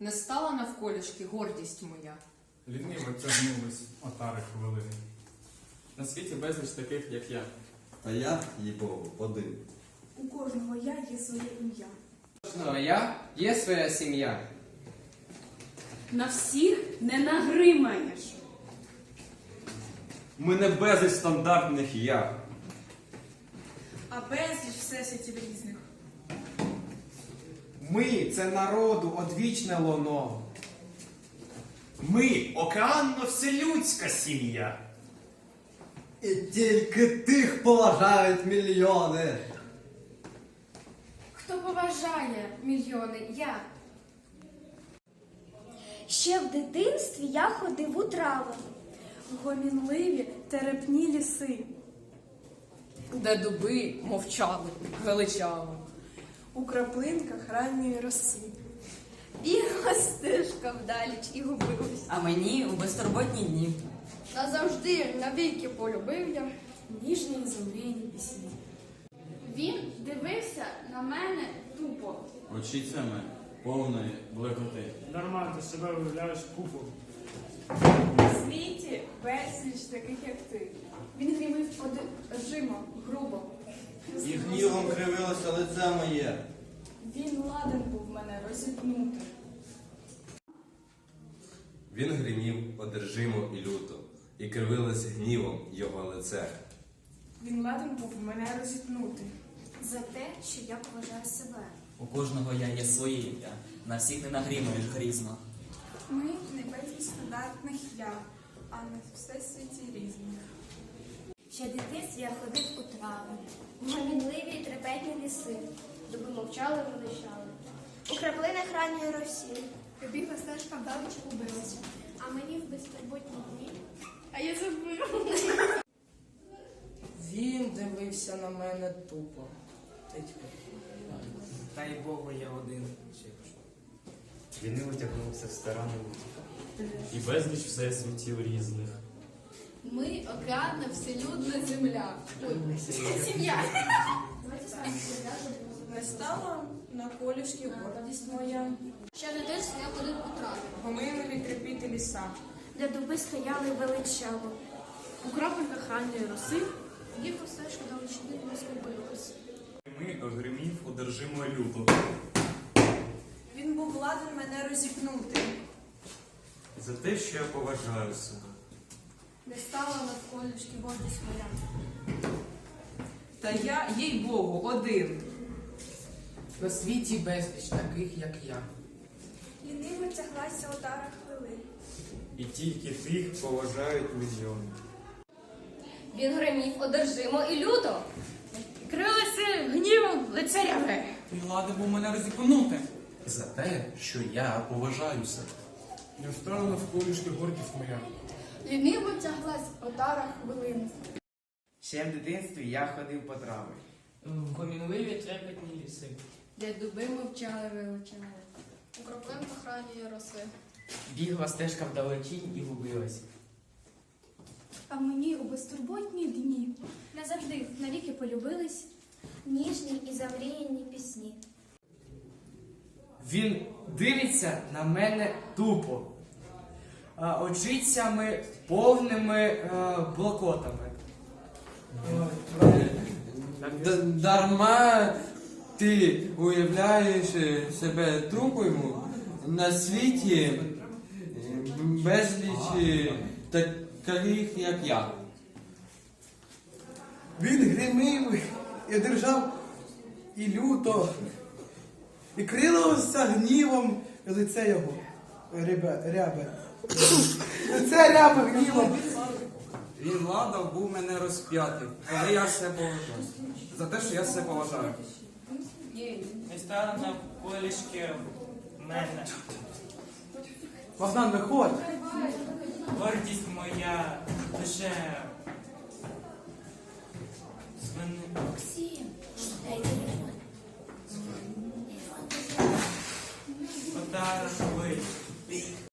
Не стала навколішки гордість моя. Ліниво тягнулись отари хвилини. На світі безліч таких, як я. А я, їй Богу, один. У кожного я є своє ім'я. У Кожного я є своя сім'я. На всіх не нагримаєш. Ми не безліч стандартних я. А безліч всесвітів. Ми це народу одвічне лоно. Ми океанно вселюдська сім'я. І тільки тих поважають мільйони. Хто поважає мільйони? Я. Ще в дитинстві я ходив у трави, в гомінливі терепні ліси, Де дуби мовчали, величали. У краплинках ранньої роси. Бігла стежка вдаліч і губилась. А мені у безтурботні дні. Назавжди навіки полюбив я. Ніжні і пісні. Він дивився на мене тупо. Очицями повної блекоти. Дарма ти себе виявляєш купом. У світі безліч таких, як ти. Він грімив одержимо, грубо. І гнівом кривилося лице моє. Він ладен був мене розіпнути. Він гримів одержимо і люто, і кривилось гнівом його лице. Він ладен був мене розіпнути. За те, що я поважаю себе. У кожного я є своє ім'я. На всіх не нагримаєш грізно. Ми не безліч стандартних я, а на всесвіті різних. Ще дитинстві я ходив у трави, в гомінливі й трепетні ліси, дуби мовчали, величали. У краплинах ранньої росі, побігла стежка вдалеч убилася, а мені в безтурботні дні. А я забув. Він дивився на мене тупо. Та й Богу я один. Він витягнувся в сторону. І безліч всесвітів різних. Ми океанна вселюдна земля. Ой, сім'я. Не стала на колішки гордість моя. Ще в дитинстві я ходив у трави, Гоминові трепіти ліса. де дуби стояли величаво. У крапельках ранньої роси Їхав стежку до вечини не скупилась. Ми огримів одержимо люто. Він був ладен мене розіпнути. За те, що я поважаю себе. Не стала навколішки гордість моя. Та я, їй Богу, один. На світі безліч таких, як я. Ліниво тяглася отара хвилин. І тільки тих поважають мільйони. Він гримів одержимо і люто. крилися гнівом лицаряве. Він ладен був мене розіпнути. За те, що я поважаю себе. Не стала навколішки гордість моя. Ліниво тяглась отара хвилин. Ще в дитинстві я ходив по трави. В гомінливі трепетні ліси. Де дуби мовчали, величали. У краплинках ранньої роси. Бігла стежка вдалечінь і губилась. А мені у безтурботні дні. Назавжди навіки полюбились ніжні і замріяні пісні. Він дивиться на мене тупо, а, очицями повними е, блокотами. Дарма ти уявляєш себе тупим на світі е, безліч е, таких, як я. Він гримив і держав і люто, і крилося гнівом лице його. Рябе, рябе. Лице рябе гнівом. Він ладав був мене розп'яти, але я все поважаю. За те, що я все поважаю. Не стала на колішки мене. Богдан, виходь. Гордість моя лише